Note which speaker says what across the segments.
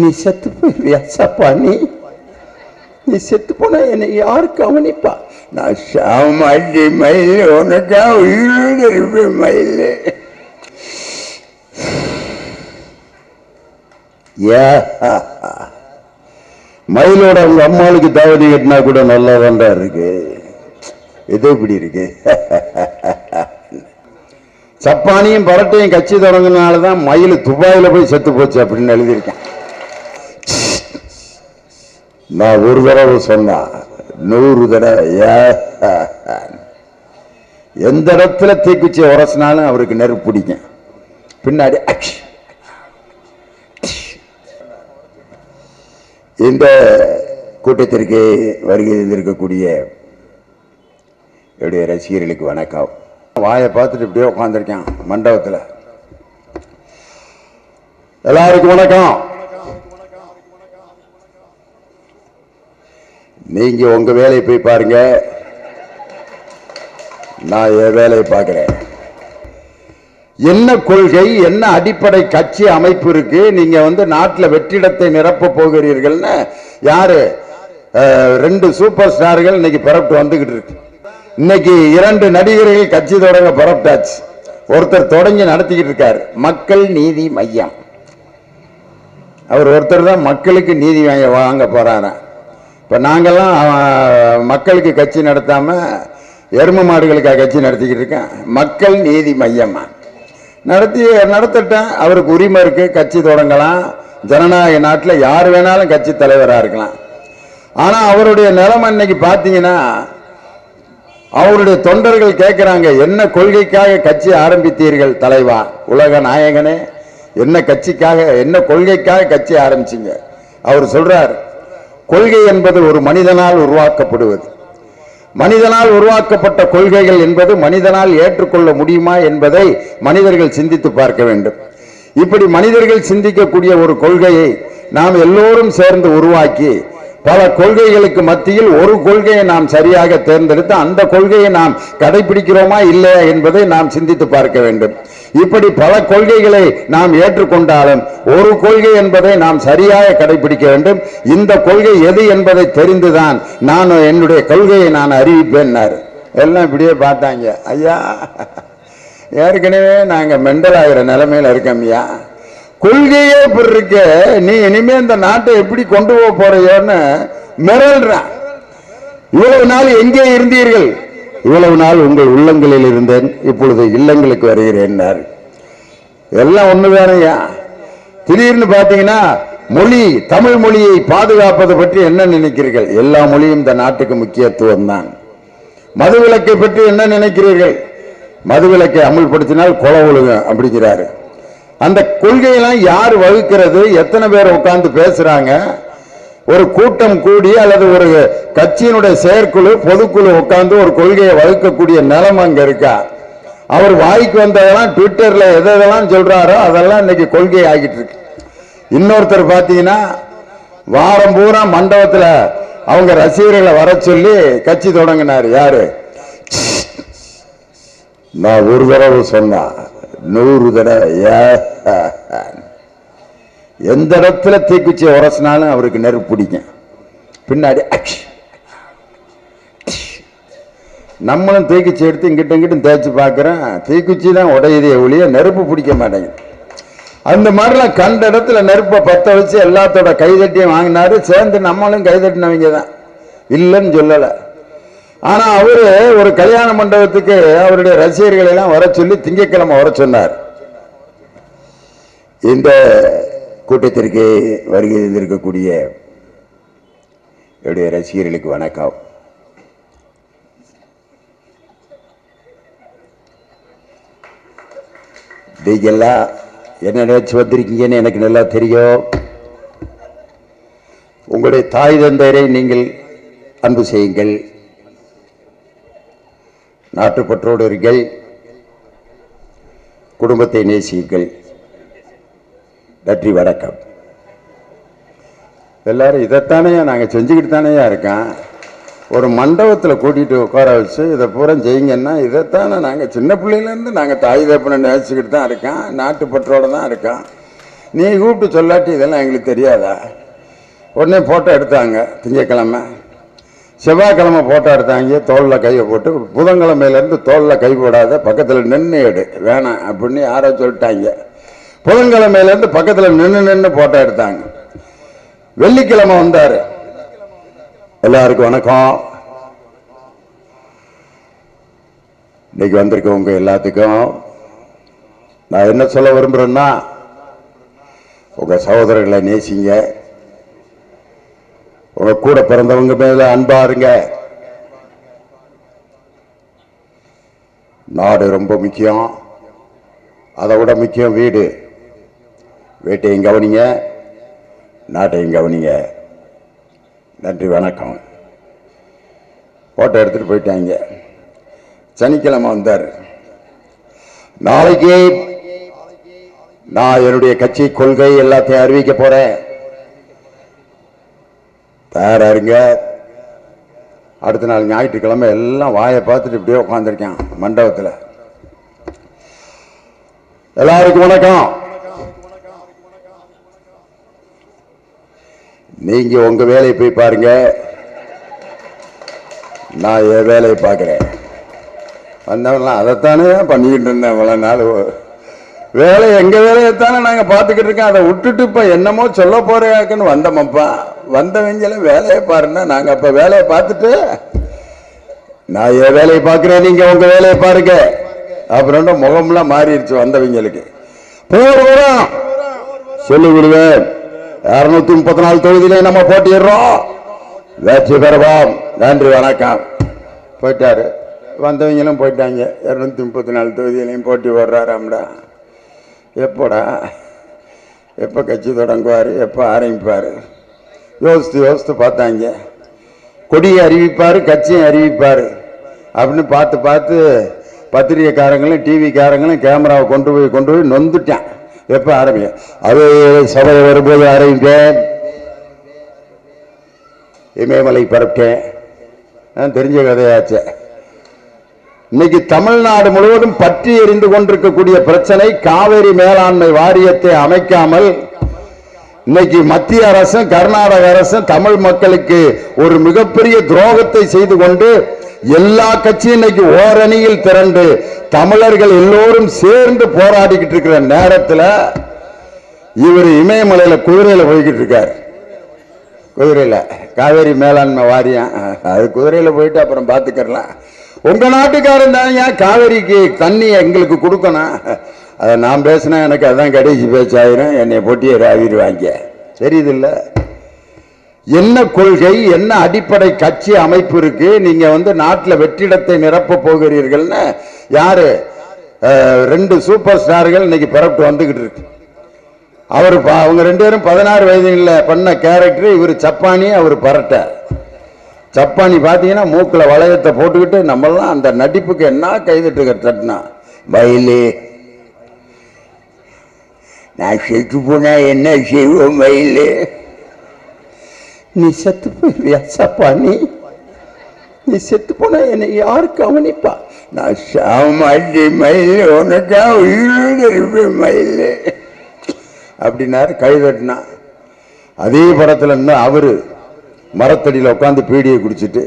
Speaker 1: நீ செத்து போயிருவியா? சப்பா நீ? நீ செத்து போனா என்னை யார் கவனிப்பா? நான் சாமாட்டி மயில் உனக்கா உயிரோடு இருப்பேன் மயில். யா மயிலோட அவங்க அம்மாளுக்கு தாவணி கட்டினா கூட நல்லா தான்டா இருக்கு. இது இப்படி இருக்கு. சப்பானியும் பரட்டையும் கட்சி தொடங்கினால தான் மயில் துபாயில போய் செத்து போச்சு அப்படின்னு எழுதியிருக்கேன். நான் ஒரு தடவை சொன்னா நூறு தடவை ஏ. எந்த இடத்துல தீக்குச்சி உரசினாலும் அவருக்கு நெருப்பு பிடிக்கும் பின்னாடி அக்ஷ். இந்த கூட்டத்திற்கு வருகை இருந்திருக்கக்கூடிய என்னுடைய ரசிகர்களுக்கு வணக்கம் வாயை பார்த்துட்டு இப்படியே உட்காந்துருக்கேன் மண்டபத்தில் எல்லாருக்கும் வணக்கம் நீங்கள் உங்கள் வேலையை போய் பாருங்க. நான் என் வேலையை பார்க்குறேன். என்ன கொள்கை என்ன அடிப்படை கட்சி அமைப்பு இருக்கு? நீங்க வந்து நாட்டில் வெற்றிடத்தை நிரப்ப போகிறீர்கள்னு யாரு? ரெண்டு சூப்பர் ஸ்டார்கள் இன்னைக்கு பரப்பிட்டு வந்துகிட்டு இருக்கு. இன்னைக்கு இரண்டு நடிகர்கள் கட்சி தொடங்க பரப்பிட்டாச்சு. ஒருத்தர் தொடங்கி நடத்திக்கிட்டு இருக்காரு. மக்கள் நீதி மையம். அவர் ஒருத்தர் தான் மக்களுக்கு நீதி வாங்க வாங்க போறாராம் இப்போ நாங்கள்லாம் மக்களுக்கு கட்சி நடத்தாமல் எரும மாடுகளுக்காக கட்சி நடத்திக்கிட்டு இருக்கேன். மக்கள் நீதி மையமாக நடத்தி நடத்திட்டேன் அவருக்கு உரிமை இருக்குது கட்சி தொடங்கலாம். ஜனநாயக நாட்டில் யார் வேணாலும் கட்சி தலைவராக இருக்கலாம். ஆனால் அவருடைய நிலைமை இன்னைக்கு பார்த்தீங்கன்னா அவருடைய தொண்டர்கள் கேட்குறாங்க என்ன கொள்கைக்காக கட்சி ஆரம்பித்தீர்கள் தலைவா? உலக நாயகனே என்ன கட்சிக்காக என்ன கொள்கைக்காக கட்சி ஆரம்பிச்சிங்க? அவர் சொல்கிறார் கொள்கை என்பது ஒரு மனிதனால் உருவாக்கப்படுவது. மனிதனால் உருவாக்கப்பட்ட கொள்கைகள் என்பது மனிதனால் ஏற்றுக்கொள்ள முடியுமா என்பதை மனிதர்கள் சிந்தித்து பார்க்க வேண்டும். இப்படி மனிதர்கள் சிந்திக்கக்கூடிய ஒரு கொள்கையை நாம் எல்லோரும் சேர்ந்து உருவாக்கி பல கொள்கைகளுக்கு மத்தியில் ஒரு கொள்கையை நாம் சரியாக தேர்ந்தெடுத்து அந்த கொள்கையை நாம் கடைபிடிக்கிறோமா இல்லையா என்பதை நாம் சிந்தித்து பார்க்க வேண்டும். இப்படி பல கொள்கைகளை நாம் ஏற்றுக்கொண்டாலும் ஒரு கொள்கை என்பதை நாம் சரியாக கடைபிடிக்க வேண்டும். இந்த கொள்கை எது என்பதை தெரிந்துதான் நான் என்னுடைய கொள்கையை நான் அறிவிப்பேன்னாரு எல்லாம் இப்படியே பார்த்தாங்க. ஐயா ஏற்கனவே நாங்கள் மெண்டல் ஆகிற நிலைமையில இருக்கோம் ஐயா. கொள்கையே இப்படி இருக்க. நீ இனிமே இந்த நாட்டை எப்படி கொண்டு போக போறையோன்னு மிரள்றான் இவ்வளவு நாள் எங்கே இருந்தீர்கள்? இவ்வளவு நாள் உங்கள் உள்ளங்களில் இருந்தேன். இப்பொழுது இல்லங்களுக்கு வருகிறேன் எல்லாம் ஒண்ணுதானையா? திடீர்னு பாத்தீங்கன்னா மொழி தமிழ் மொழியை பாதுகாப்பது பற்றி என்ன நினைக்கிறீர்கள்? எல்லா மொழியும் இந்த நாட்டுக்கு முக்கியத்துவம் தான். மதுவிலக்கை பற்றி என்ன நினைக்கிறீர்கள்? மதுவிலக்கை அமுல்படுத்தினால் கொலை ஒழுகும் அப்படிங்கிறாரு. அந்த கொள்கையெல்லாம் யார் வகுக்கிறது? எத்தனை பேர் உட்கார்ந்து பேசுறாங்க? ஒரு கூட்டம் கூடி அல்லது ஒரு கட்சியினுடைய செயற்குழு பொதுக்குழு உட்கார்ந்து ஒரு கொள்கையை வகுக்கக்கூடிய நிலைமை அங்க இருக்கா? அவர் வாய்க்கு வந்ததெல்லாம் ட்விட்டர்ல எதை எதெல்லாம் சொல்றாரோ அதெல்லாம் இன்னைக்கு கொள்கை ஆகிட்டு இருக்கு. இன்னொருத்தர் பார்த்தீங்கன்னா வாரம் பூரா மண்டபத்துல அவங்க ரசிகர்களை வர சொல்லி கட்சி தொடங்கினார். யாரு? நான் ஒரு தடவை சொன்னா நூறு தடவை. ஏ. எந்த இடத்துல தீக்குச்சி உரசினாலும் அவருக்கு நெருப்பு பிடிக்கும். பின்னாடி அக்ஷ். நம்மளும் தீக்குச்சி எடுத்து இங்கிட்ட இங்கிட்ட தேய்ச்சி பார்க்குறேன் தீக்குச்சி தான் உடையுதே ஒழிய நெருப்பு பிடிக்க மாட்டேங்குது. அந்த மாதிரிலாம் கண்ட இடத்துல நெருப்பை பற்ற வச்சு எல்லாத்தோட கைதட்டியும் வாங்கினாரு. சேர்ந்து நம்மளும் கைதட்டினவங்க தான். இல்லைன்னு சொல்லலை. ஆனா அவரு ஒரு கல்யாண மண்டபத்துக்கு அவருடைய ரசிகர்களை எல்லாம் வர சொல்லி திங்கக்கிழமை வர சொன்னார். இந்த கூட்டத்திற்கு வருகை இருக்கக்கூடிய என்னுடைய ரசிகர்களுக்கு வணக்கம். நீங்கள்லாம் என்ன நினைச்சு வந்திருக்கீங்கன்னு எனக்கு நல்லா தெரியும். உங்களுடைய தாய் தந்தையரை நீங்கள் அன்பு செய்யுங்கள். நாட்டுப்பற்றோடு இருங்கள் குடும்பத்தை நேசியுங்கள். நன்றி வணக்கம். எல்லாரும் இதைத்தானே நாங்கள் செஞ்சுக்கிட்டு தானேயா இருக்கோம். ஒரு மண்டபத்தில் கூட்டிகிட்டு உட்கார வச்சு இதை பூரா செய்யுங்கன்னா இதைத்தானே நாங்கள் சின்ன பிள்ளையிலேருந்து நாங்கள் தாய் தப்பனை நேசிக்கிட்டு தான் இருக்கோம். நாட்டுப்பற்றோடு தான் இருக்கோம். நீ கூப்பிட்டு சொல்லாட்டி இதெல்லாம் எங்களுக்கு தெரியாதா? உடனே ஃபோட்டோ எடுத்தாங்க திங்கக்கிழமை. செவ்வாய்க்கிழமை ஃபோட்டோ எடுத்தாங்க தோளில் கையை போட்டு புதன்கிழமையிலேருந்து தோளில் கை போடாத பக்கத்தில் நின்று எடு வேணாம் அப்படின்னு யாரோ சொல்லிட்டாங்க. புதன்கிழமையிலேருந்து பக்கத்தில் நின்று நின்று ஃபோட்டோ எடுத்தாங்க. வெள்ளிக்கிழமை வந்தார். எல்லாருக்கும் வணக்கம். இன்னைக்கு வந்திருக்கவங்க எல்லாத்துக்கும். நான் என்ன சொல்ல விரும்புகிறேன்னா உங்கள் சகோதரர்களை நேசிங்க. உங்க கூட பிறந்தவங்க மேல அன்பா இருங்க. நாடு ரொம்ப முக்கியம். அதை விட முக்கியம் வீடு. வீட்டையும் கவனிங்க. நாட்டையும் கவனிங்க. நன்றி வணக்கம். போட்டோ எடுத்துட்டு போயிட்டாங்க. சனிக்கிழமை வந்தார். நாளைக்கு நான் என்னுடைய கட்சி கொள்கை எல்லாத்தையும் அறிவிக்க போறேன். தயாரா இருங்க. அடுத்த நாள் ஞாயிற்றுக்கிழமை எல்லாம் வாயை பார்த்துட்டு இப்படியே உட்காந்துருக்கேன் மண்டபத்தில். எல்லாருக்கும் வணக்கம். நீங்க உங்க வேலையை போய் பாருங்க. நான் என் வேலையை பார்க்குறேன். வந்தவங்களாம் அதைத்தானே பண்ணிக்கிட்டு இருந்தேன் இவ்வளோ நாள். வேலை வேலையை வேலையைத்தானே நாங்கள் பார்த்துக்கிட்டு இருக்கோம். அதை விட்டுட்டு இப்போ என்னமோ சொல்ல போறேன்னு வந்தோமப்பா வந்தவங்கள வேலையை பாருன்னா நாங்கள் அப்போ வேலையை பார்த்துட்டு நான் என் வேலையை பார்க்குறேன் நீங்கள் உங்கள் வேலையை பாருங்க. அப்புறம் முகம்லாம் மாறிடுச்சு வந்தவங்களுக்கு. போர் வரும். சொல்லி விடுவேன். இருநூத்தி முப்பத்தி நாலு தொகுதியிலே நம்ம போட்டிடுறோம் வெற்றி பெறுவோம். நன்றி வணக்கம். போயிட்டாரு. வந்தவங்களும் போயிட்டாங்க. இரநூத்தி முப்பத்தி நாலு தொகுதியிலையும் போட்டி வர்றாராம்டா எப்போடா? எப்போ கட்சி தொடங்குவார்? எப்போ ஆரம்பிப்பார்? யோசித்து யோசித்து பார்த்தாங்க. கொடியை அறிவிப்பார் கட்சியை அறிவிப்பார். அப்படின்னு பார்த்து பார்த்து பத்திரிகைக்காரங்களும் டிவிக்காரங்களும் கேமராவை கொண்டு போய் கொண்டு போய் நொந்துட்டான். எப்போ ஆரம்பிக்க அது சபை வரும்போது ஆரம்பிப்பேன் இமயமலை பரப்பிட்டேன். தெரிஞ்ச கதையாச்சு. இன்னைக்கு தமிழ்நாடு முழுவதும் பற்றி எரிந்து கொண்டிருக்கக்கூடிய பிரச்சனை காவிரி மேலாண்மை வாரியத்தை அமைக்காமல் இன்னைக்கு மத்திய அரசும் கர்நாடக அரசும் தமிழ் மக்களுக்கு ஒரு மிகப்பெரிய துரோகத்தை செய்து கொண்டு எல்லா கட்சியும் இன்னைக்கு ஓரணியில் திரண்டு தமிழர்கள் எல்லோரும் சேர்ந்து போராடிக்கிட்டு இருக்கிற நேரத்தில் இவர் இமயமலையில குதிரையில போய்கிட்டு இருக்கார். குதிரையில காவேரி மேலாண்மை வாரியம். அது குதிரையில போயிட்டு அப்புறம் பார்த்துக்கலாம் உங்க நாட்டுக்காரன் தான் ஏன் காவேரிக்கு தண்ணி எங்களுக்கு கொடுக்கணும். அதை நான் பேசினா எனக்கு அதான் கடைசி பேச்சாயிரும். என்னை போட்டியை ராவிடுவாங்க தெரியுதில்ல? என்ன கொள்கை என்ன அடிப்படை கட்சி அமைப்பு இருக்கு? நீங்க வந்து நாட்டில் வெற்றிடத்தை நிரப்ப போகிறீர்கள்னு யாரு? ரெண்டு சூப்பர் ஸ்டார்கள் இன்னைக்கு பிறப்பு வந்துகிட்டு இருக்கு. அவர் அவங்க ரெண்டு பேரும் பதினாறு வயதுல பண்ண கேரக்டர் இவர் சப்பானி அவர் பரட்ட. சப்பானி பார்த்தீங்கன்னா மூக்கில் வளையத்தை போட்டுக்கிட்டு நம்மளாம் அந்த நடிப்புக்கு என்ன கைதட்டு தட்டினா? மயிலே நான் செத்து போனா என்ன செய்வோம் மயில்? நீ செத்து போயிருவியா சப்பானி நீ? செத்து போனா என்னை யார் கவனிப்பா? நான் சாமாட்டி மயில் உனக்காக உயிரோடு இருப்பேன் மயில். அப்படின்னாரு கை அதே படத்துல இருந்தால் அவர் மரத்தடியில் உட்காந்து பீடியை குடிச்சிட்டு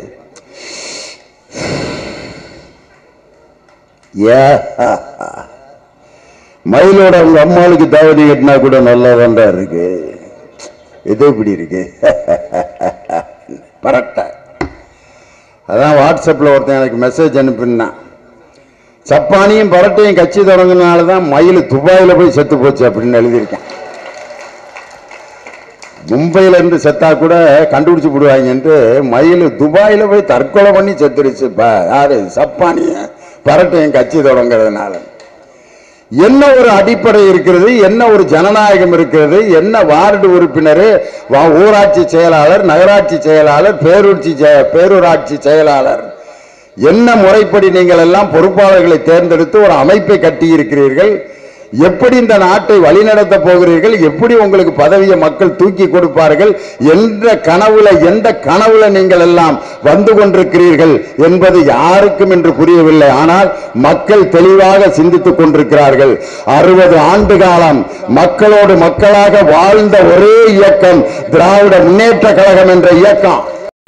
Speaker 1: ஏ மயிலோட அவங்க அம்மாளுக்கு தாவணி கட்டினா கூட நல்லா இருக்கு. இது இப்படி இருக்கு. பரட்டை. அதான் வாட்ஸ்அப்பில் ஒருத்தன் எனக்கு மெசேஜ் அனுப்பினான். சப்பானியும் பரட்டையும் கட்சி தொடங்கினால தான் மயில் துபாயில் போய் செத்து போச்சு அப்படின்னு எழுதியிருக்கேன். மும்பையில இருந்து செத்தா கூட கண்டுபிடிச்சு விடுவாங்கன்ட்டு மயில் துபாயில் போய் தற்கொலை பண்ணி செத்துருச்சு. ப- யாரு? சப்பானிய பரட்டையும் கட்சி தொடங்குறதுனால. என்ன ஒரு அடிப்படை இருக்கிறது? என்ன ஒரு ஜனநாயகம் இருக்கிறது? என்ன வார்டு உறுப்பினர்? வா- ஊராட்சி செயலாளர் நகராட்சி செயலாளர் பேரூர்ச்சி பேரூராட்சி செயலாளர். என்ன முறைப்படி நீங்கள் எல்லாம் பொறுப்பாளர்களை தேர்ந்தெடுத்து ஒரு அமைப்பை கட்டியிருக்கிறீர்கள்? எப்படி இந்த நாட்டை வழிநடத்த போகிறீர்கள்? எப்படி உங்களுக்கு பதவியை மக்கள் தூக்கி கொடுப்பார்கள்? என்ற கனவுல எந்த கனவுல நீங்கள் எல்லாம் வந்து கொண்டிருக்கிறீர்கள் என்பது யாருக்கும் என்று புரியவில்லை. ஆனால் மக்கள் தெளிவாக சிந்தித்துக் கொண்டிருக்கிறார்கள். அறுபது ஆண்டு காலம் மக்களோடு மக்களாக வாழ்ந்த ஒரே இயக்கம் திராவிட முன்னேற்ற கழகம் என்ற இயக்கம்.